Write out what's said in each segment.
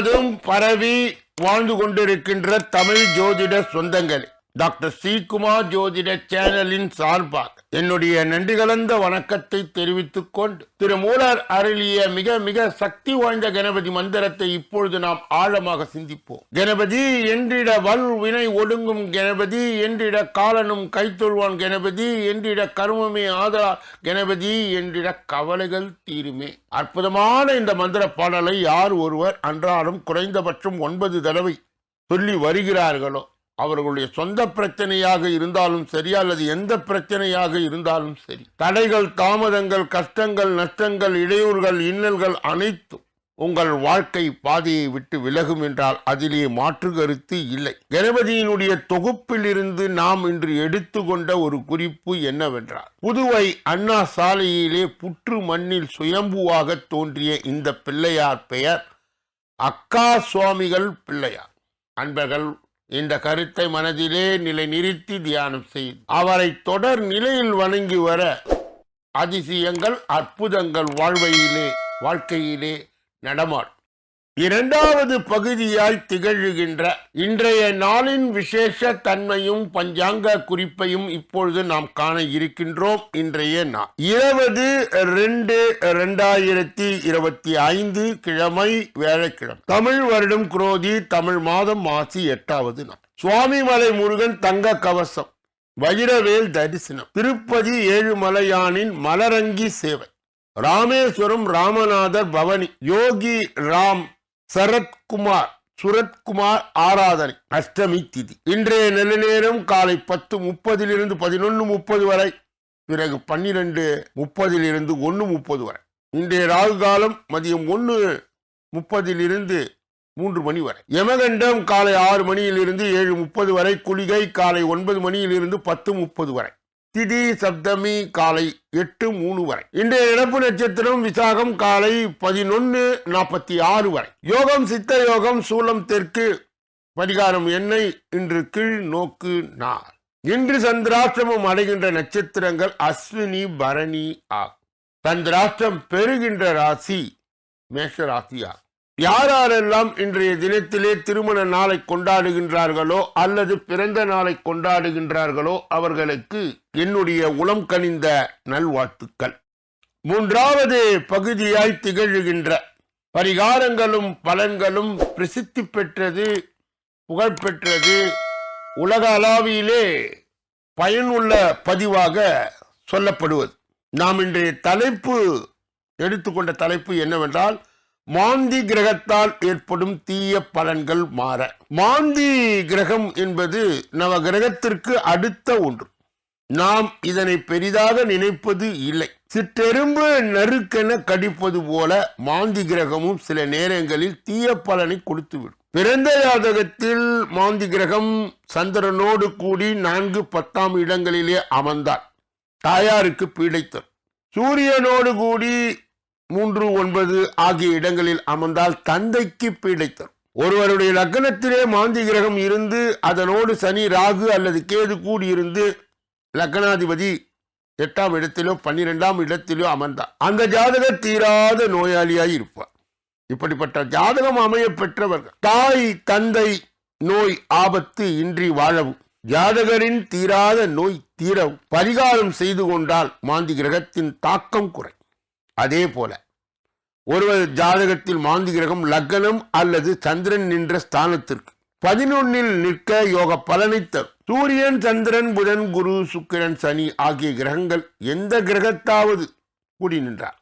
முழுவதும் பரவி வாழ்ந்து கொண்டிருக்கின்ற தமிழ் ஜோதிட சொந்தங்கள். டாக்டர் ஸ்ரீகுமார் ஜோதிட சேனலின் சார்பாக என்னுடைய நன்றி கலந்த வணக்கத்தை தெரிவித்துக் கொண்டு திரு மூலர் அருளிய மிக மிக சக்தி வாய்ந்த கணபதி மந்திரத்தை இப்பொழுது நாம் ஆழமாக சிந்திப்போம். கணபதி என்றிட வல் வினை ஒடுங்கும் கணபதி என்றிட காலனும் கைத்தொழுவான் கணபதி என்றிட கருமமே ஆதலால் கணபதி என்றிட கவலைகள் தீருமே. அற்புதமான இந்த மந்திர பாடலை யார் ஒருவர் அன்றாடம் குறைந்தபட்சம் ஒன்பது தடவை சொல்லி வருகிறார்களோ அவர்களுடைய சொந்த பிரச்சனையாக இருந்தாலும் சரி அல்லது எந்த பிரச்சனையாக இருந்தாலும் சரி. தடைகள் தாமதங்கள் கஷ்டங்கள் நஷ்டங்கள் இடையூறுகள் இன்னல்கள் அனைத்தும் உங்கள் வாழ்க்கை பாதையை விட்டு விலகும் என்றால் அதிலே மாற்று கருத்து இல்லை. கணபதியினுடைய தொகுப்பிலிருந்து நாம் இன்று எடுத்துக்கொண்ட ஒரு குறிப்பு என்னவென்றால் புதுவை அண்ணா சாலையிலே புற்று மண்ணில் சுயம்புவாக தோன்றிய இந்த பிள்ளையார் பெயர் அக்கா சுவாமிகள் பிள்ளையார். அன்பர்கள் இந்த கருத்தை மனதிலே நிலை நிறுத்தி தியானம் செய்து அவரை தொடர் நிலையில் வணங்கி வர அதிசயங்கள் அற்புதங்கள் வாழ்வையிலே வாழ்க்கையிலே நடமாடும். இரண்டாவது பகுதியாய் திகழ்கின்ற இன்றைய நாளின் விசேஷ தன்மையும் பஞ்சாங்க குறிப்பையும் இப்பொழுது நாம் காண இருக்கின்றோம். இன்றைய நாள் இருபது ரெண்டு ரெண்டாயிரத்தி இருபத்தி ஐந்து கிழமை வேலைக்கிழமை தமிழ் வருடம் குரோதி தமிழ் மாதம் மாசி எட்டாவது நாள். சுவாமிமலை முருகன் தங்க கவசம் வஜிரவேல் தரிசனம் திருப்பதி ஏழுமலையானின் மலரங்கி சேவை ராமேஸ்வரம் ராமநாதர் பவனி யோகி ராம் சரத்குமார் சுரத்குமார் ஆராதனை அஷ்டமி திதி. இன்றைய நல்ல நேரம் காலை பத்து முப்பதிலிருந்து பதினொன்று முப்பது வரை பிறகு பன்னிரெண்டு முப்பதிலிருந்து ஒன்று முப்பது வரை. இன்றைய ராகு காலம் மதியம் ஒன்று முப்பதிலிருந்து மூன்று மணி வரை. யமகண்டம் காலை ஆறு மணியிலிருந்து ஏழு முப்பது வரை குளிகை காலை ஒன்பது மணியிலிருந்து பத்து முப்பது வரை. திதி சப்தமி காலை எட்டு மூணு வரை. இன்றைய இழப்பு நட்சத்திரம் விசாகம் காலை பதினொன்று நாற்பத்தி ஆறு வரை. யோகம் சித்த யோகம் சூலம் தெற்கு பரிகாரம் எண்ணெய் இன்று கீழ் நோக்கு நாள். இன்று சந்திராஷ்டிரமம் அடைகின்ற நட்சத்திரங்கள் அஸ்வினி பரணி ஆகும். சந்திராஷ்டிரம் பெறுகின்ற ராசி மேஷ ராசி ஆகும் யாரெல்லாம் இன்றைய தினத்திலே திருமண நாளை கொண்டாடுகின்றார்களோ அல்லது பிறந்த நாளை கொண்டாடுகின்றார்களோ அவர்களுக்கு என்னுடைய உளம் கனிந்த நல்வாழ்த்துக்கள். மூன்றாவது பகுதியாய் திகழ்கின்ற பரிகாரங்களும் பலன்களும் பிரசித்தி பெற்றது புகழ்பெற்றது உலக அளவிலே பயனுள்ள பதிவாக சொல்லப்படுவது. நாம் இன்றைய தலைப்பு எடுத்துக்கொண்ட தலைப்பு என்னவென்றால் மாந்தி கிரகத்தால் ஏற்படும் தீய பலன்கள் மாற. மாந்தி கிரகம் என்பது நவ கிரகத்திற்கு அடுத்த ஒன்று. நாம் இதனை பெரிதாக நினைப்பது இல்லை. சிற்றெரும்பு நறுக்கென கடிப்பது போல மாந்தி கிரகமும் சில நேரங்களில் தீய பலனை கொடுத்துவிடும். பிறந்த ஜாதகத்தில் மாந்தி கிரகம் சந்திரனோடு கூடி நான்கு பத்தாம் இடங்களிலே அமர்ந்தார். தாயாருக்கு பீடைத்தர் சூரியனோடு கூடி மூன்று ஒன்பது ஆகிய இடங்களில் அமர்ந்தால் தந்தைக்கு பீடைத்தரும். ஒருவருடைய லக்னத்திலே மாந்தி கிரகம் இருந்து அதனோடு சனி ராகு அல்லது கேது கூடி இருந்து லக்னாதிபதி எட்டாம் இடத்திலோ பன்னிரெண்டாம் இடத்திலோ அமர்ந்தார். அந்த ஜாதகர் தீராத நோயாளியாய் இருப்பார். இப்படிப்பட்ட ஜாதகம் அமைய பெற்றவர்கள் தாய் தந்தை நோய் ஆபத்து இன்றி வாழவும் ஜாதகரின் தீராத நோய் தீரவும் பரிகாரம் செய்து கொண்டால் மாந்தி கிரகத்தின் தாக்கம் குறை அதே போல ஒருவர் ஜாதகத்தில் மாந்தி கிரகம் லக்னம் அல்லது சந்திரன் நின்ற ஸ்தானத்திற்கு பதினொன்னில் நிற்க யோக பலனை தரும். சூரியன் சந்திரன் புதன் குரு சுக்கிரன் சனி ஆகிய கிரகங்கள் எந்த கிரகத்தாவது கூடி நின்றார்.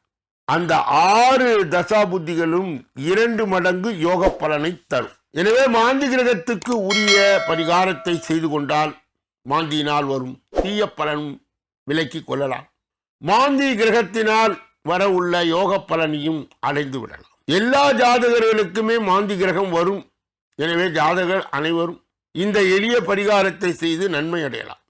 அந்த ஆறு தசா புத்திகளும் இரண்டு மடங்கு யோக பலனை தரும். எனவே மாந்தி கிரகத்துக்கு உரிய பரிகாரத்தை செய்து கொண்டால் மாந்தியினால் வரும் தீய பலனும் விலக்கிக் கொள்ளலாம். மாந்தி கிரகத்தினால் வர உள்ள யோக பலனையும் அடைந்து விடலாம். எல்லா ஜாதகர்களுக்குமே மாந்தி கிரகம் வரும். எனவே ஜாதகர் அனைவரும் இந்த எளிய பரிகாரத்தை செய்து நன்மை அடையலாம்.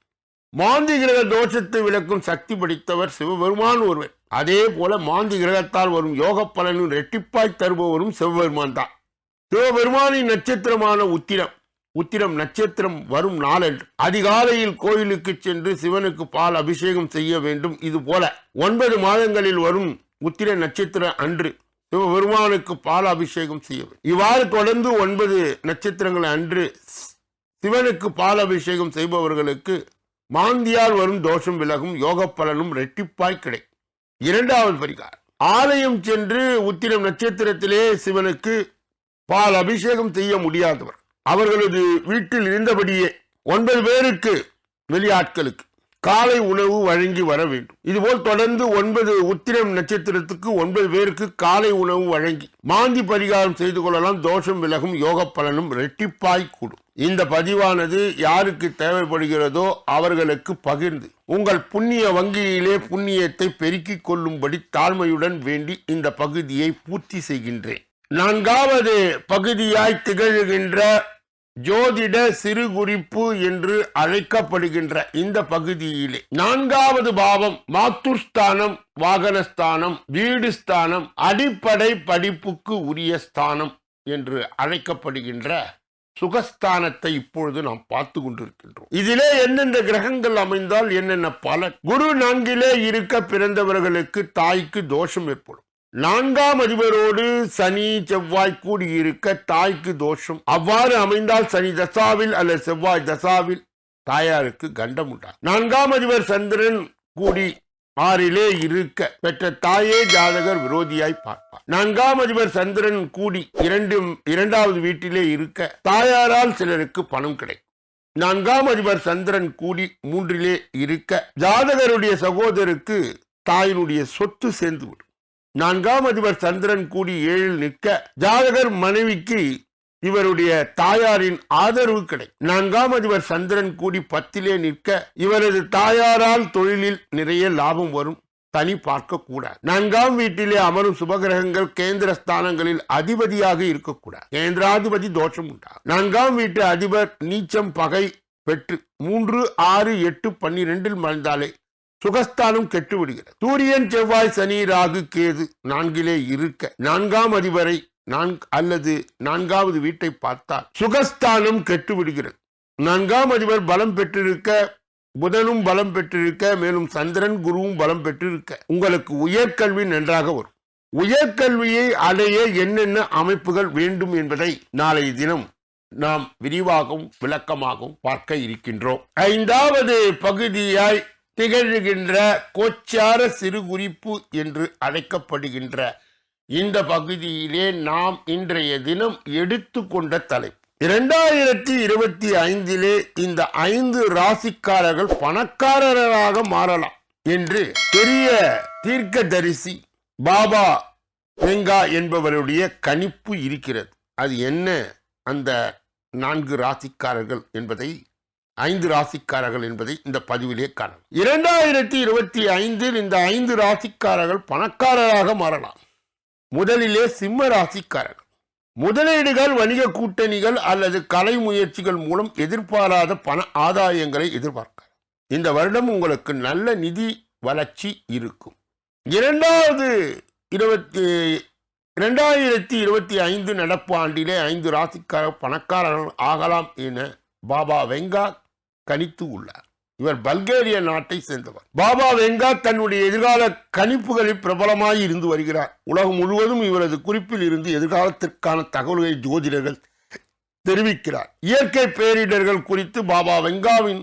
மாந்தி கிரக தோஷத்தை விளக்கும் சக்தி படித்தவர் சிவபெருமான் ஒருவர். அதே போல மாந்தி கிரகத்தால் வரும் யோக பலனும் ரெட்டிப்பாய் தருபவரும் சிவபெருமான் தான். சிவபெருமானின் நட்சத்திரமான உத்திரம் உத்திரம் நட்சத்திரம் வரும் நாளன்று. அதிகாலையில் கோயிலுக்கு சென்று சிவனுக்கு பால் அபிஷேகம் செய்ய வேண்டும். இது போல ஒன்பது மாதங்களில் வரும் உத்திர நட்சத்திரம் அன்று சிவபெருமானுக்கு பால் அபிஷேகம் செய்ய வேண்டும். இவ்வாறு தொடர்ந்து ஒன்பது நட்சத்திரங்கள் அன்று சிவனுக்கு பால் அபிஷேகம் செய்பவர்களுக்கு மாந்தியால் வரும் தோஷம் விலகும் யோக பலனும் ரெட்டிப்பாய் கிடைக்கும். இரண்டாவது பரிகாரம். ஆலயம் சென்று உத்திரம் நட்சத்திரத்திலே சிவனுக்கு பால் அபிஷேகம் செய்ய முடியாதவர். அவர்களது வீட்டில் இருந்தபடியே ஒன்பது பேருக்கு வெளியாட்களுக்கு காலை உணவு வழங்கி வர வேண்டும். இதுபோல் தொடர்ந்து ஒன்பது உத்திரம் நட்சத்திரத்துக்கு ஒன்பது பேருக்கு காலை உணவு வழங்கி மாந்தி பரிகாரம் செய்து கொள்ளலாம். தோஷம் விலகும் யோக பலனும் ரெட்டிப்பாய் கூடும். இந்த பதிவானது யாருக்கு தேவைப்படுகிறதோ அவர்களுக்கு பகிர்ந்து உங்கள் புண்ணிய வங்கியிலே புண்ணியத்தை பெருக்கிக் கொள்ளும்படி தாழ்மையுடன் வேண்டி இந்த பகுதியை பூர்த்தி செய்கின்றேன். நான்காவது பகுதியாய் திகழ்கின்ற ஜோதிட சிறு குறிப்பு என்று அழைக்கப்படுகின்ற இந்த பகுதியிலே நான்காவது பாவம் மாத்துர்ஸ்தானம் வாகனஸ்தானம் வீடு ஸ்தானம் அடிப்படை படிப்புக்கு உரிய ஸ்தானம் என்று அழைக்கப்படுகின்ற சுகஸ்தானத்தை இப்பொழுது நாம் பார்த்து கொண்டிருக்கின்றோம். இதிலே என்னென்ன கிரகங்கள் அமைந்தால் என்னென்ன பலன்? குரு நான்கிலே இருக்க பிறந்தவர்களுக்கு தாய்க்கு தோஷம் ஏற்படும். நான்காம் அதிபரோடு சனி செவ்வாய் கூடியிருக்க தாய்க்கு தோஷம். அவ்வாறு அமைந்தால் சனி தசாவில் அல்லது செவ்வாய் தசாவில் தாயாருக்கு கண்டம் உண்டா? நான்காம் அதிபர் சந்திரன் கூடி ஆறிலே இருக்க பெற்ற தாயே ஜாதகர் விரோதியாய் பார்ப்பார். நான்காம் அதிபர் சந்திரன் கூடி இரண்டு இரண்டாவது வீட்டிலே இருக்க தாயாரால் சிலருக்கு பணம் கிடைக்கும். நான்காம் அதிபர் சந்திரன் கூடி மூன்றிலே இருக்க ஜாதகருடைய சகோதரருக்கு தாயினுடைய சொத்து சேர்ந்து விடும். நான்காம் அதிபர் சந்திரன் கூடி ஏழில் நிற்க ஜாதகர் மனைவிக்கு இவருடைய தாயாரின் ஆதரவு கிடை. நான்காம் அதிபர் சந்திரன் கூடி பத்திலே நிற்க இவரது தாயாரால் தொழிலில் நிறைய லாபம் வரும். தனி பார்க்க கூடாது நான்காம் வீட்டிலே அமரும் சுபகிரகங்கள் கேந்திர ஸ்தானங்களில் அதிபதியாக இருக்கக்கூடாது. கேந்திராதிபதி தோஷம் உண்டா நான்காம் வீட்டு அதிபர் நீச்சம் பகை பெற்று மூன்று ஆறு எட்டு பன்னிரெண்டில் மறைந்தாலே சுகஸ்தானம் கெட்டுவிடுகிறது. சூரியன் செவ்வாய் சனி ராகு கேது நான்கிலே இருக்க நான்காம் அதிபரை நான் அல்லது நான்காவது வீட்டை பார்த்தால் சுகஸ்தானம் கெட்டுவிடுகிறது. நான்காம் அதிபர் பலம் பெற்றிருக்க புதனும் பலம் பெற்றிருக்க மேலும் சந்திரன் குருவும் பலம் பெற்றிருக்க உங்களுக்கு உயர்கல்வி நன்றாக வரும். உயர்கல்வியை அடைய என்னென்ன அமைப்புகள் வேண்டும் என்பதை நாளைய தினம் நாம் விரிவாகவும் விளக்கமாகவும் பார்க்க இருக்கின்றோம். ஐந்தாவது பகுதியாய் திகழ்கின்ற கோச்சார சிறு குறிப்பு என்று அழைக்கப்படுகின்ற இந்த பகுதியிலே நாம் இன்றைய தினம் எடுத்துக்கொண்ட தலைப்பு. இரண்டாயிரத்தி இருபத்தி ஐந்திலே இந்த ஐந்து ராசிக்காரர்கள் பணக்காரராக மாறலாம் என்று பெரிய தீர்க்கதரிசி பாபா வெங்கா என்பவருடைய கணிப்பு இருக்கிறது. அது என்ன? அந்த நான்கு ராசிக்காரர்கள் என்பதை ஐந்து ராசிக்காரர்கள் என்பதை இந்த பதிவிலே காணலாம். இரண்டாயிரத்தி இருபத்தி ஐந்தில் இந்த ஐந்து ராசிக்காரர்கள் பணக்காரராக மாறலாம். முதலிலே சிம்ம ராசிக்காரர்கள். முதலீடுகள் வணிக கூட்டணிகள் அல்லது கலை முயற்சிகள் மூலம் எதிர்பாராத பண ஆதாயங்களை எதிர்பார்க்க இந்த வருடம் உங்களுக்கு நல்ல நிதி வளர்ச்சி இருக்கும். இரண்டாவது இருபத்தி இரண்டாயிரத்தி இருபத்தி ஐந்து நடப்பு ஆண்டிலே ஐந்து ராசிக்கார பணக்காரர்கள் ஆகலாம் என பாபா வெங்கா கணித்து உள்ளார். இவர் பல்கேரிய நாட்டை சேர்ந்தவர். பாபா வெங்கா தன்னுடைய எதிர்கால கணிப்புகளில் பிரபலமாய் இருந்து வருகிறார். உலகம் முழுவதும் இவரது குறிப்பில் இருந்து எதிர்காலத்திற்கான தகவல்களை ஜோதிடர்கள் தெரிவிக்கிறார். இயற்கை பேரிடர்கள் குறித்து பாபா வெங்காவின்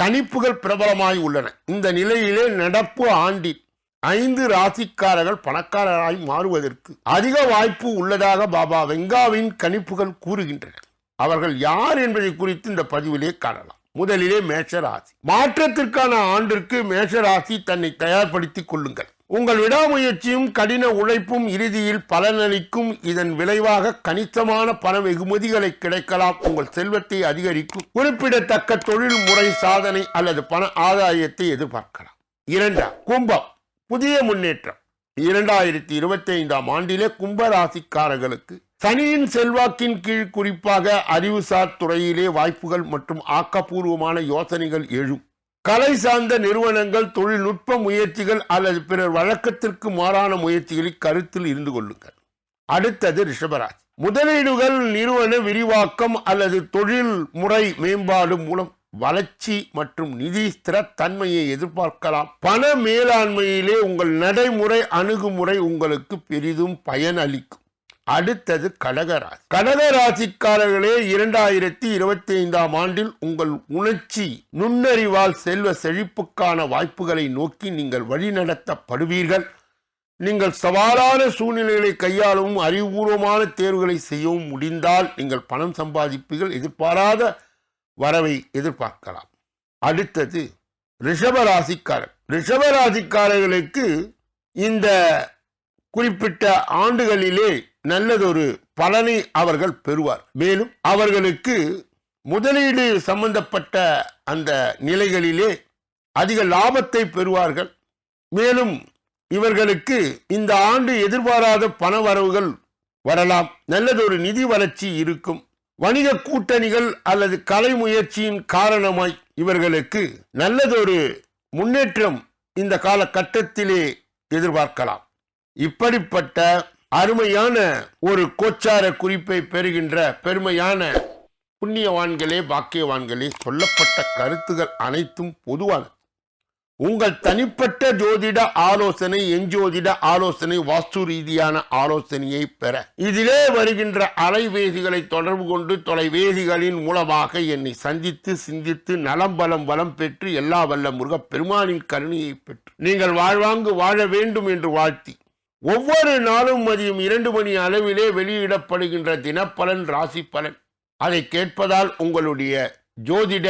கணிப்புகள் பிரபலமாய் உள்ளன. இந்த நிலையிலே நடப்பு ஆண்டில் ஐந்து ராசிக்காரர்கள் பணக்காரராய் மாறுவதற்கு அதிக வாய்ப்பு உள்ளதாக பாபா வெங்காவின் கணிப்புகள் கூறுகின்றன. அவர்கள் யார் என்பதை குறித்து இந்த பதிவிலே காணலாம். முதலிலே மேஷராசி. மாற்றத்திற்கான ஆண்டிற்கு மேஷராசி தன்னை தயார்படுத்திக் கொள்ளுங்கள். உங்கள் விடாமுயற்சியும் கடின உழைப்பும் இறுதியில் பலனளிக்கும். இதன் விளைவாக கணிசமான பண வெகுமதிகளை கிடைக்கலாம். உங்கள் செல்வத்தை அதிகரிக்கும். குறிப்பிடத்தக்க தொழில் முறை சாதனை அல்லது பண ஆதாயத்தை எதிர்பார்க்கலாம். இரண்டாம் கும்பம். புதிய முன்னேற்றம். இரண்டாயிரத்தி இருபத்தி ஐந்தாம் ஆண்டிலே கும்பராசிக்காரர்களுக்கு சனியின் செல்வாக்கின் கீழ் குறிப்பாக அறிவுசார் துறையிலே வாய்ப்புகள் மற்றும் ஆக்கப்பூர்வமான யோசனைகள் எழும். கலை சார்ந்த நிறுவனங்கள் தொழில்நுட்ப முயற்சிகள் அல்லது பிறர் வழக்கத்திற்கு மாறான முயற்சிகளை கருத்தில் இருந்து கொள்ளுங்கள். அடுத்தது ரிஷபராசி. முதலீடுகள் நிறுவன விரிவாக்கம் அல்லது தொழில் முறை மேம்பாடு மூலம் வளர்ச்சி மற்றும் நிதி ஸ்திரத்தன்மையை எதிர்பார்க்கலாம். பண மேலாண்மையிலே உங்கள் நடைமுறை அணுகுமுறை உங்களுக்கு பெரிதும் பயனளிக்கும். அடுத்தது கடகராசி. கடகராசிக்காரர்களே இரண்டாயிரத்தி இருபத்தி ஐந்தாம் ஆண்டில் உங்கள் உணர்ச்சி நுண்ணறிவால் செல்வ செழிப்புக்கான வாய்ப்புகளை நோக்கி நீங்கள் வழிநடத்தப்படுவீர்கள். நீங்கள் சவாலான சூழ்நிலைகளை கையாளவும் அறிவுபூர்வமான தேர்வுகளை செய்யவும் முடிந்தால் நீங்கள் பணம் சம்பாதிப்பீர்கள். எதிர்பாராத வரவை எதிர்பார்க்கலாம். அடுத்தது ரிஷபராசிக்காரர். ரிஷபராசிக்காரர்களுக்கு இந்த குறிப்பிட்ட ஆண்டுகளிலே நல்லதொரு பலனை அவர்கள் பெறுவார். மேலும் அவர்களுக்கு முதலீடு சம்பந்தப்பட்ட அந்த நிலைகளிலே அதிக லாபத்தை பெறுவார்கள். மேலும் இவர்களுக்கு இந்த ஆண்டு எதிர்பாராத பண வரவுகள் வரலாம். நல்லதொரு நிதி வளர்ச்சி இருக்கும். வணிக கூட்டணிகள் அல்லது கலை முயற்சியின் காரணமாய் இவர்களுக்கு நல்லதொரு முன்னேற்றம் இந்த காலகட்டத்திலே எதிர்பார்க்கலாம். இப்படிப்பட்ட அருமையான ஒரு கோச்சார குறிப்பை பெறுகின்ற பெருமையான புண்ணியவான்களே பாக்கியவான்களே சொல்லப்பட்ட கருத்துகள் அனைத்தும் பொதுவான உங்கள் தனிப்பட்ட ஜோதிட ஆலோசனை எஞ்சோதிட ஆலோசனை வாஸ்து ரீதியான ஆலோசனையை பெற. இதிலே வருகின்ற அலைவேதிகளை தொடர்பு கொண்டு தொலைவேதிகளின் மூலமாக என்னை சந்தித்து சிந்தித்து நலம் பலம் வளம் பெற்று எல்லா வல்ல முருக பெருமானின் கருணையை பெற்று. நீங்கள் வாழ்வாங்கு வாழ வேண்டும் என்று வாழ்த்தி. ஒவ்வொரு நாளும் மதியம் இரண்டு மணி அளவிலே வெளியிடப்படுகின்ற தினப்பலன் ராசி பலன் அதை கேட்பதால் உங்களுடைய ஜோதிட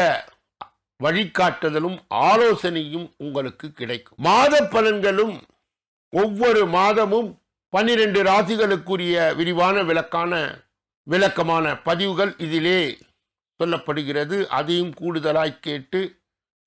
வழிகாட்டுதலும் ஆலோசனையும் உங்களுக்கு கிடைக்கும். மாத பலன்களும் ஒவ்வொரு மாதமும் பன்னிரண்டு ராசிகளுக்குரிய விரிவான விளக்கான விளக்கமான பதிவுகள் இதிலே சொல்லப்படுகிறது. அதையும் கூடுதலாய் கேட்டு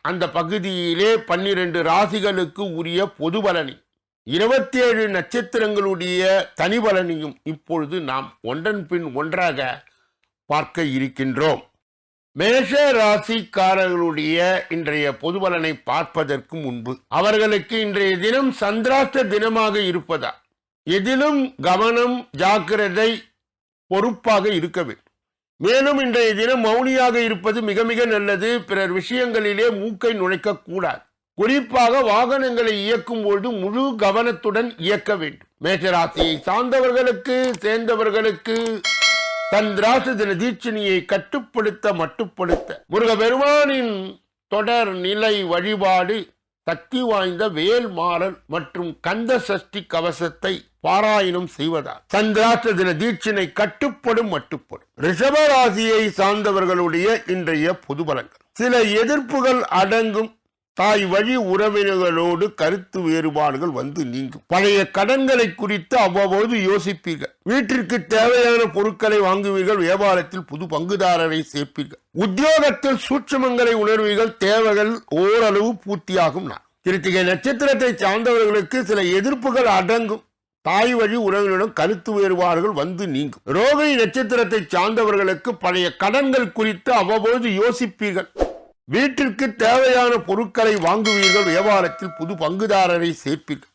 அந்த பகுதியிலே பன்னிரண்டு ராசிகளுக்கு உரிய பொது பலனி. இருபத்தி ஏழு நட்சத்திரங்களுடைய தனி பலனையும் இப்பொழுது நாம் ஒன்றன் பின் ஒன்றாக பார்க்க இருக்கின்றோம். மேஷ ராசிக்காரர்களுடைய இன்றைய பொது பலனை பார்ப்பதற்கு முன்பு அவர்களுக்கு இன்றைய தினம் சந்திராஷ்ட தினமாக இருப்பதா? எதிலும் கவனம் ஜாக்கிரதை பொறுப்பாக இருக்க வேண்டும். மேலும் இன்றைய தினம் மௌனியாக இருப்பது மிக மிக நல்லது. பிறர் விஷயங்களிலே மூக்கை நுழைக்க கூடாது. குறிப்பாக வாகனங்களை இயக்கும் பொழுது முழு கவனத்துடன் இயக்க வேண்டும். மேஷராசியை சார்ந்தவர்களுக்கு சேர்ந்தவர்களுக்கு தன் ராசி தின தீட்சணியை கட்டுப்படுத்த மட்டுப்படுத்த முருகபெருமானின் தொடர் நிலை வழிபாடு சக்தி வாய்ந்த வேல் மாறல் மற்றும் கந்த சஷ்டி கவசத்தை பாராயணம் செய்வதால் சந்திராஷ்ட தின தீட்சினை கட்டுப்படும் மட்டுப்படும். ரிஷபராசியை சார்ந்தவர்களுடைய இன்றைய பொது பலங்கள் சில எதிர்ப்புகள் அடங்கும் தாய் வழி உறவினர்களோடு கருத்து வேறுபாடுகள் வந்து நீங்கும். பழைய கடன்களை குறித்து அவ்வப்போது யோசிப்பீர்கள். வீட்டிற்கு தேவையான பொருட்களை வாங்குவீர்கள் வியாபாரத்தில் புது பங்குதாரரை சேர்ப்பீர்கள். உத்தியோகத்தில் சூட்சமங்களை உணர்வீர்கள் தேவைகள் ஓரளவு பூர்த்தியாகும் நான் கிருத்திகை நட்சத்திரத்தை சார்ந்தவர்களுக்கு சில எதிர்ப்புகள் அடங்கும். தாய் வழி உறவினரிடம் கருத்து வேறுபாடுகள் வந்து நீங்கும். ரோகிணி நட்சத்திரத்தை சார்ந்தவர்களுக்கு பழைய கடன்கள் குறித்து அவ்வப்போது யோசிப்பீர்கள். வீட்டிற்கு தேவையான பொருட்களை வாங்குவீர்கள். வியாபாரத்தில் புது பங்குதாரரை சேர்ப்பீர்கள்.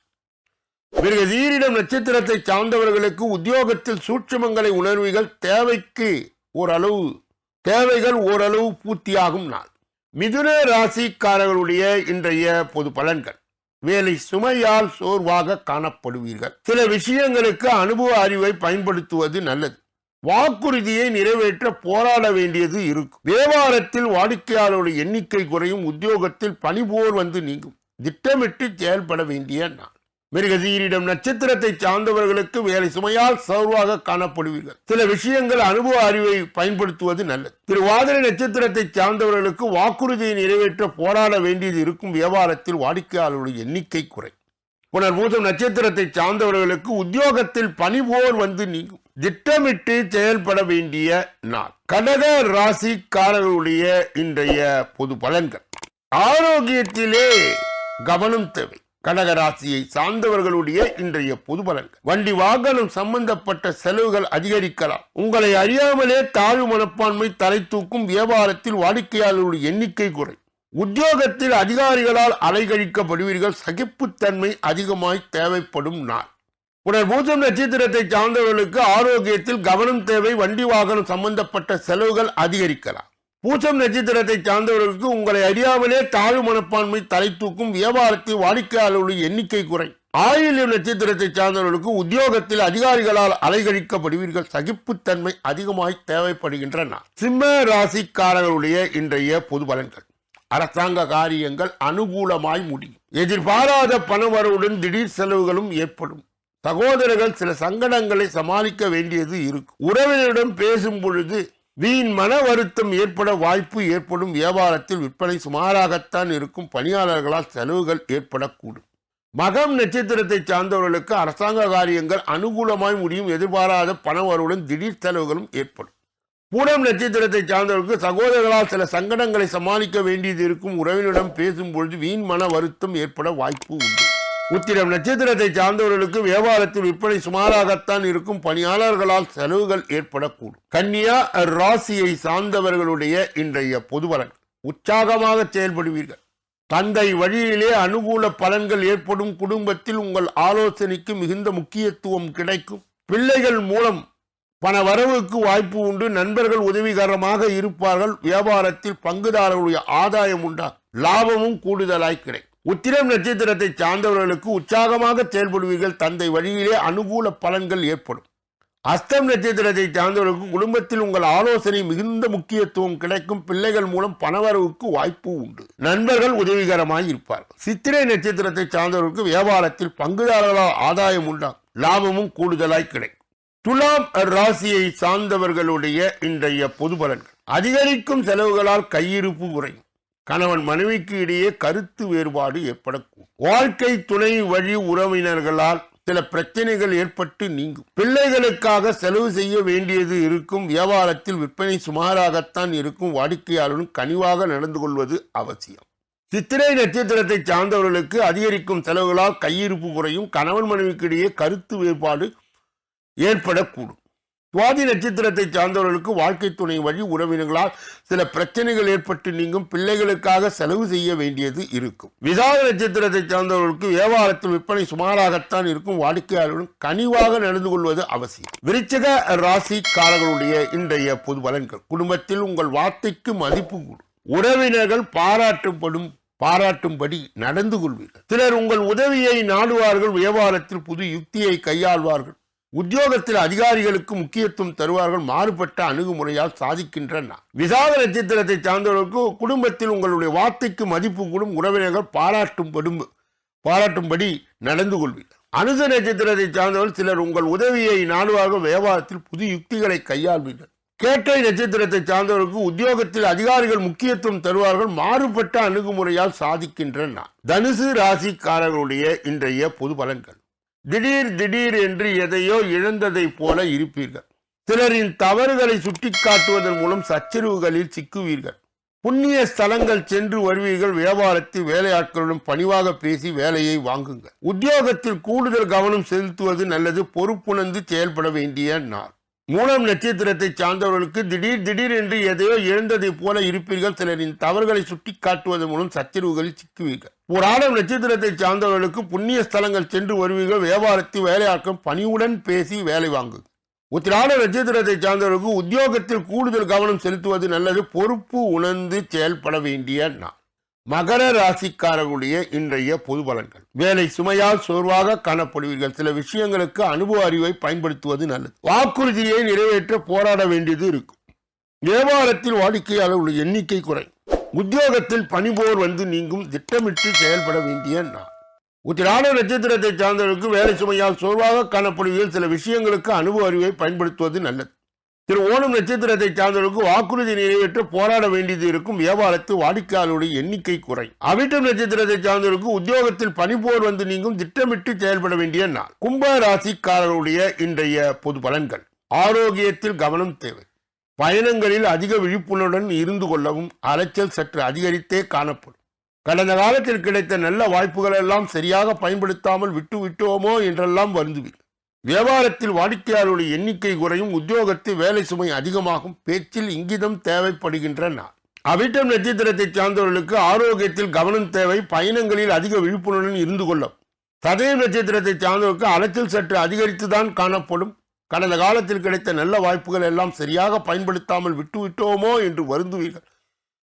பிறகு நட்சத்திரத்தை சார்ந்தவர்களுக்கு உத்தியோகத்தில் சூட்சுமங்களை உணர்வீர்கள். தேவைக்கு ஓரளவு தேவைகள் ஓரளவு பூர்த்தியாகும் நாள். மிதுன ராசிக்காரர்களுடைய இன்றைய பொது பலன்கள். வேலை சுமையால் சோர்வாக காணப்படுவீர்கள். சில விஷயங்களுக்கு அனுபவ அறிவை பயன்படுத்துவது நல்லது. வாக்குறுதியை நிறைவேற்ற போராட வேண்டியது இருக்கும். வியாபாரத்தில் வாடிக்கையாளருடைய எண்ணிக்கை குறையும் உத்தியோகத்தில் பணிபோர் வந்து நீங்கும். திட்டமிட்டு செயல்பட வேண்டிய நாள். மிருகதீரிடம் நட்சத்திரத்தை சார்ந்தவர்களுக்கு வேலை சுமையால் சர்வாக காணப்படுவீர்கள். சில விஷயங்கள் அனுபவ அறிவை பயன்படுத்துவது நல்லது. திருவாதிரை நட்சத்திரத்தை சார்ந்தவர்களுக்கு வாக்குறுதியை நிறைவேற்ற போராட வேண்டியது இருக்கும். வியாபாரத்தில் வாடிக்கையாளருடைய எண்ணிக்கை குறை புனர்பூதம் நட்சத்திரத்தை சார்ந்தவர்களுக்கு உத்தியோகத்தில் பணிபோர் வந்து நீங்கும். திட்டமிட்டு செயல்பட வேண்டிய நாள். கடக ராசிக்காரர்களுடைய இன்றைய பொது பலன்கள். ஆரோக்கியத்திலே கவனம் தேவை. கடக ராசியை சார்ந்தவர்களுடைய இன்றைய பொது பலன்கள். வண்டி வாகனம் சம்பந்தப்பட்ட செலவுகள் அதிகரிக்கலாம். உங்களை அறியாமலே தாழ்வு மனப்பான்மை தலை தூக்கும் வியாபாரத்தில் வாடிக்கையாளர்களுடைய எண்ணிக்கை குறை. உத்தியோகத்தில் அதிகாரிகளால் அலைகழிக்கப்படுவீர்கள். சகிப்புத்தன்மை அதிகமாய் தேவைப்படும் நாள். உடல் பூஜம் நட்சத்திரத்தை சார்ந்தவர்களுக்கு ஆரோக்கியத்தில் கவனம் தேவை வண்டி வாகனம் சம்பந்தப்பட்ட செலவுகள் அதிகரிக்கலாம். பூஜம் நட்சத்திரத்தை சார்ந்தவர்களுக்கு உங்களை அறியாமலே தாழ்வு மனப்பான்மை தலை தூக்கும் வியாபாரத்தில் வாடிக்கையாளர்களின் எண்ணிக்கை குறை. ஆயில்யம் நட்சத்திரத்தை சார்ந்தவர்களுக்கு உத்தியோகத்தில் அதிகாரிகளால் அலைகழிக்கப்படுவீர்கள். சகிப்புத்தன்மை அதிகமாய் தேவைப்படுகின்றன. சிம்ம ராசிக்காரர்களுடைய இன்றைய பொது பலன்கள். அரசாங்க காரியங்கள் அனுகூலமாய் முடியும். எதிர்பாராத பணவரவுடன் திடீர் செலவுகளும் ஏற்படும். சகோதரர்கள் சில சங்கடங்களை சமாளிக்க வேண்டியது இருக்கும். உறவினரிடம் பேசும் பொழுது வீண் மன வருத்தம் ஏற்பட வாய்ப்பு ஏற்படும். வியாபாரத்தில் விற்பனை சுமாராகத்தான் இருக்கும். பணியாளர்களால் செலவுகள் ஏற்படக்கூடும். மகம் நட்சத்திரத்தை சார்ந்தவர்களுக்கு அரசாங்க காரியங்கள் அனுகூலமாய் முடியும். எதிர்பாராத பணவருடன் திடீர் செலவுகளும் ஏற்படும். பூரம் நட்சத்திரத்தை சார்ந்தவர்களுக்கு சகோதரர்களால் சில சங்கடங்களை சமாளிக்க வேண்டியது இருக்கும். உறவினரிடம் பேசும் பொழுது வீண் மன வருத்தம் ஏற்பட வாய்ப்பு உண்டு. உத்திரம் நட்சத்திரத்தை சார்ந்தவர்களுக்கு வியாபாரத்தில் விற்பனை சுமாராகத்தான் இருக்கும். பணியாளர்களால் செலவுகள் ஏற்படக்கூடும். கன்னியா ராசியை சார்ந்தவர்களுடைய இன்றைய பொதுவரன் உற்சாகமாக செயல்படுவீர்கள். தந்தை வழியிலே அனுகூல பலன்கள் ஏற்படும். குடும்பத்தில் உங்கள் ஆலோசனைக்கு மிகுந்த முக்கியத்துவம் கிடைக்கும். பிள்ளைகள் மூலம் பண வரவுக்கு வாய்ப்பு உண்டு. நண்பர்கள் உதவிகரமாக இருப்பார்கள். வியாபாரத்தில் பங்குதாரர்களுடைய ஆதாயம் உண்டா? லாபமும் கூடுதலாய் கிடைக்கும். உத்திரம் நட்சத்திரத்தை சார்ந்தவர்களுக்கு உற்சாகமாக செயல்படுவீர்கள். தந்தை வழியிலே அனுகூல பலன்கள் ஏற்படும். அஸ்தம் நட்சத்திரத்தை சார்ந்தவர்களுக்கு குடும்பத்தில் உங்கள் ஆலோசனை மிகுந்த முக்கியத்துவம் கிடைக்கும். பிள்ளைகள் மூலம் பணவரவுக்கு வாய்ப்பு உண்டு. நண்பர்கள் உதவிகரமாக இருப்பார்கள். சித்திரை நட்சத்திரத்தை சார்ந்தவர்களுக்கு வியாபாரத்தில் பங்குதாரர்களால் ஆதாயம் உண்டாம் லாபமும் கூடுதலாய் கிடைக்கும். துலாம் ராசியை சார்ந்தவர்களுடைய இன்றைய பொது பலன்கள். அதிகரிக்கும் செலவுகளால் கையிருப்பு குறையும். கணவன் மனைவிக்கு இடையே கருத்து வேறுபாடு ஏற்படக்கூடும் வாழ்க்கை துணை வழி உறவினர்களால் சில பிரச்சனைகள் ஏற்பட்டு நீங்கும். பிள்ளைகளுக்காக செலவு செய்ய வேண்டியது இருக்கும். வியாபாரத்தில் விற்பனை சுமாராகத்தான் இருக்கும். வாடிக்கையாளரும் கனிவாக நடந்து கொள்வது அவசியம். சித்திரை நட்சத்திரத்தை சார்ந்தவர்களுக்கு அதிகரிக்கும் செலவுகளால் கையிருப்பு குறையும். கணவன் மனைவிக்கு இடையே கருத்து வேறுபாடு ஏற்படக்கூடும் சுவாதி நட்சத்திரத்தை சார்ந்தவர்களுக்கு வாழ்க்கை துணை வழி உறவினர்களால் சில பிரச்சனைகள் ஏற்பட்டு நீங்கும் பிள்ளைகளுக்காக செலவு செய்ய வேண்டியது இருக்கும். விசாக நட்சத்திரத்தை சார்ந்தவர்களுக்கு வியாபாரத்தில் விற்பனை சுமாராகத்தான் இருக்கும். வாடிக்கையாளர்களும் கனிவாக நடந்து கொள்வது அவசியம். விருச்சக ராசிக்காரர்களுடைய இன்றைய பொது பலன்கள். குடும்பத்தில் உங்கள் வார்த்தைக்கு மதிப்பு கூடும். உறவினர்கள் பாராட்டப்படும் பாராட்டும்படி நடந்து கொள்வீர்கள். சிலர் உங்கள் உதவியை நாடுவார்கள். வியாபாரத்தில் புது யுக்தியை கையாள்வார்கள். உத்தியோகத்தில் அதிகாரிகளுக்கு முக்கியத்துவம் தருவார்கள் மாறுபட்ட அணுகுமுறையால் சாதிக்கின்றன. விசாக நட்சத்திரத்தை சார்ந்தவர்களுக்கு குடும்பத்தில் உங்களுடைய வார்த்தைக்கு மதிப்பு கூடும் உறவினர்கள் பாராட்டும்படும் பாராட்டும்படி நடந்து கொள்வீர்கள். அனுச நட்சத்திரத்தை சார்ந்தவர்கள் சிலர் உங்கள் உதவியை நாடுவார்கள் வியாபாரத்தில் புது யுக்திகளை கையாள்வீர்கள். கேட்டை நட்சத்திரத்தை சார்ந்தவர்களுக்கு உத்தியோகத்தில் அதிகாரிகள் முக்கியத்துவம் தருவார்கள் மாறுபட்ட அணுகுமுறையால் சாதிக்கின்றன. தனுசு ராசிக்காரர்களுடைய இன்றைய பொது பலன்கள். திடீர் திடீர் என்று எதையோ இழந்ததைப் போல இருப்பீர்கள். சிலரின் தவறுகளை சுட்டிக்காட்டுவதன் மூலம் சச்சரிவுகளில் சிக்குவீர்கள். புண்ணிய ஸ்தலங்கள் சென்று வருவீர்கள். வியாபாரத்தில் வேலையாட்களுடன் பணிவாக பேசி வேலையை வாங்குங்கள். உத்தியோகத்தில் கூடுதல் கவனம் செலுத்துவது நல்லது. பொறுப்புணர்ந்து செயல்பட வேண்டிய நாள். மூலம் நட்சத்திரத்தை சார்ந்தவர்களுக்கு திடீர் திடீர் என்று எதையோ இழந்ததைப் போல இருப்பீர்கள். சிலரின் தவறுகளை சுட்டிக்காட்டுவதன் மூலம் சச்சரவுகளில் சிக்குவீர்கள். புராணம் நட்சத்திரத்தை சார்ந்தவர்களுக்கு புண்ணிய ஸ்தலங்கள் சென்று வருவீர்கள். வியாபாரத்தில் வேலையாட்கள் பணியுடன் பேசி வேலை வாங்குங்கள் உத்திராட நட்சத்திரத்தை சார்ந்தவர்களுக்கு உத்தியோகத்தில் கூடுதல் கவனம் செலுத்துவது நல்லது. பொறுப்பு உணர்ந்து செயல்பட வேண்டிய நான் மகர ராசிக்காரர்களுடைய இன்றைய பொது பலன்கள். வேலை சுமையால் சோர்வாக காணப்படுவீர்கள். சில விஷயங்களுக்கு அனுபவ அறிவை பயன்படுத்துவது நல்லது. வாக்குறுதியை நிறைவேற்ற போராட வேண்டியது இருக்கும். வியாபாரத்தில் வாடிக்கையாளர்களுடைய எண்ணிக்கை குறை உத்தியோகத்தில் பணிபோர் வந்து நீங்கும் திட்டமிட்டு செயல்பட வேண்டிய நாள். உத்திராட நட்சத்திரத்தை சார்ந்தவர்களுக்கு வேலை சுமையால் சோர்வாக காணப்படுவீர்கள் சில விஷயங்களுக்கு அனுபவ அறிவை பயன்படுத்துவது நல்லது. திரு ஓணம் நட்சத்திரத்தை சார்ந்தவர்களுக்கு வாக்குறுதி நிறைவேற்ற போராட வேண்டியது இருக்கும் வியாபாரத்து வாடிக்கையாளருடைய எண்ணிக்கை குறை. அவிட்டம் நட்சத்திரத்தை சார்ந்தவர்களுக்கு உத்தியோகத்தில் பணிபோர் வந்து நீங்கும் திட்டமிட்டு செயல்பட வேண்டிய நாள். கும்ப ராசிக்காரருடைய இன்றைய பொது பலன்கள். ஆரோக்கியத்தில் கவனம் தேவை. பயணங்களில் அதிக விழிப்புணர்வுடன் இருந்து கொள்ளவும் அலைச்சல் சற்று அதிகரித்தே காணப்படும். கடந்த காலத்தில் கிடைத்த நல்ல வாய்ப்புகள் எல்லாம் சரியாக பயன்படுத்தாமல் விட்டு விட்டோமோ என்றெல்லாம் வருந்துவீர்கள் வியாபாரத்தில் வாடிக்கையாளருடைய எண்ணிக்கை குறையும் உத்தியோகத்தில் வேலை சுமை அதிகமாகும் பேச்சில் இங்கிதம் தேவைப்படுகின்ற அவிட்டம் நட்சத்திரத்தை சார்ந்தவர்களுக்கு ஆரோக்கியத்தில் கவனம் தேவை பயணங்களில் அதிக விழிப்புணர்வுடன் இருந்து கொள்ளும் சதய நட்சத்திரத்தை சார்ந்தவர்களுக்கு அலைச்சல் சற்று அதிகரித்துதான் காணப்படும். கடந்த காலத்தில் கிடைத்த நல்ல வாய்ப்புகள் எல்லாம் சரியாக பயன்படுத்தாமல் விட்டுவிட்டோமோ என்று வருந்துவீர்கள்.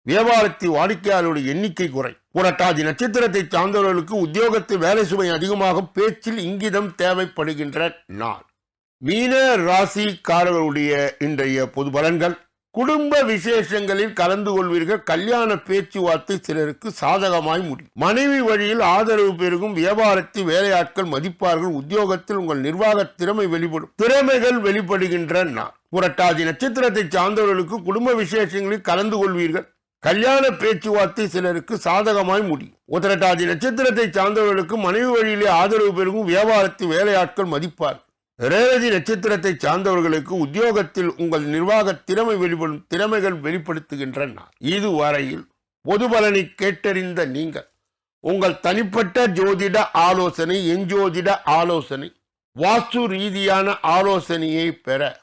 வியாபாரத்தில் வாடிக்கையாளருடைய எண்ணிக்கை குறை. புரட்டாதி நட்சத்திரத்தை சார்ந்தவர்களுக்கு உத்தியோகத்தில் வேலை சுமை அதிகமாக பேச்சில் இங்கிதம் தேவைப்படுகின்ற நாள். மீன ராசிக்காரர்களுடைய இன்றைய பொது பலன்கள். குடும்ப விசேஷங்களில் கலந்து கொள்வீர்கள். கல்யாண பேச்சுவார்த்தை சிலருக்கு சாதகமாய் முடியும். மனைவி வழியில் ஆதரவு பெருகும். வியாபாரத்தில் வேலையாட்கள் மதிப்பார்கள். உத்தியோகத்தில் உங்கள் நிர்வாக திறமை வெளிப்படும். திறமைகள் வெளிப்படுகின்ற நான் புரட்டாதி நட்சத்திரத்தை சார்ந்தவர்களுக்கு குடும்ப விசேஷங்களில் கலந்து கொள்வீர்கள். கல்யாண பேச்சுவார்த்தை சிலருக்கு சாதகமாய் முடியும். உத்திரட்டாதி நட்சத்திரத்தை சார்ந்தவர்களுக்கு மனைவி வழியிலே ஆதரவு பெருகும். வியாபாரத்தில் வேலையாட்கள் மதிப்பார் ரேவதி நட்சத்திரத்தை சார்ந்தவர்களுக்கு உத்தியோகத்தில் உங்கள் நிர்வாக திறமை வெளிப்படும் திறமைகள் வெளிப்படுத்துகின்றன. இதுவரையில் பொது பலனை கேட்டறிந்த நீங்கள் உங்கள் தனிப்பட்ட ஜோதிட ஆலோசனை எஞ்சோதிட ஆலோசனை வாஸ்து ரீதியான ஆலோசனையை பெற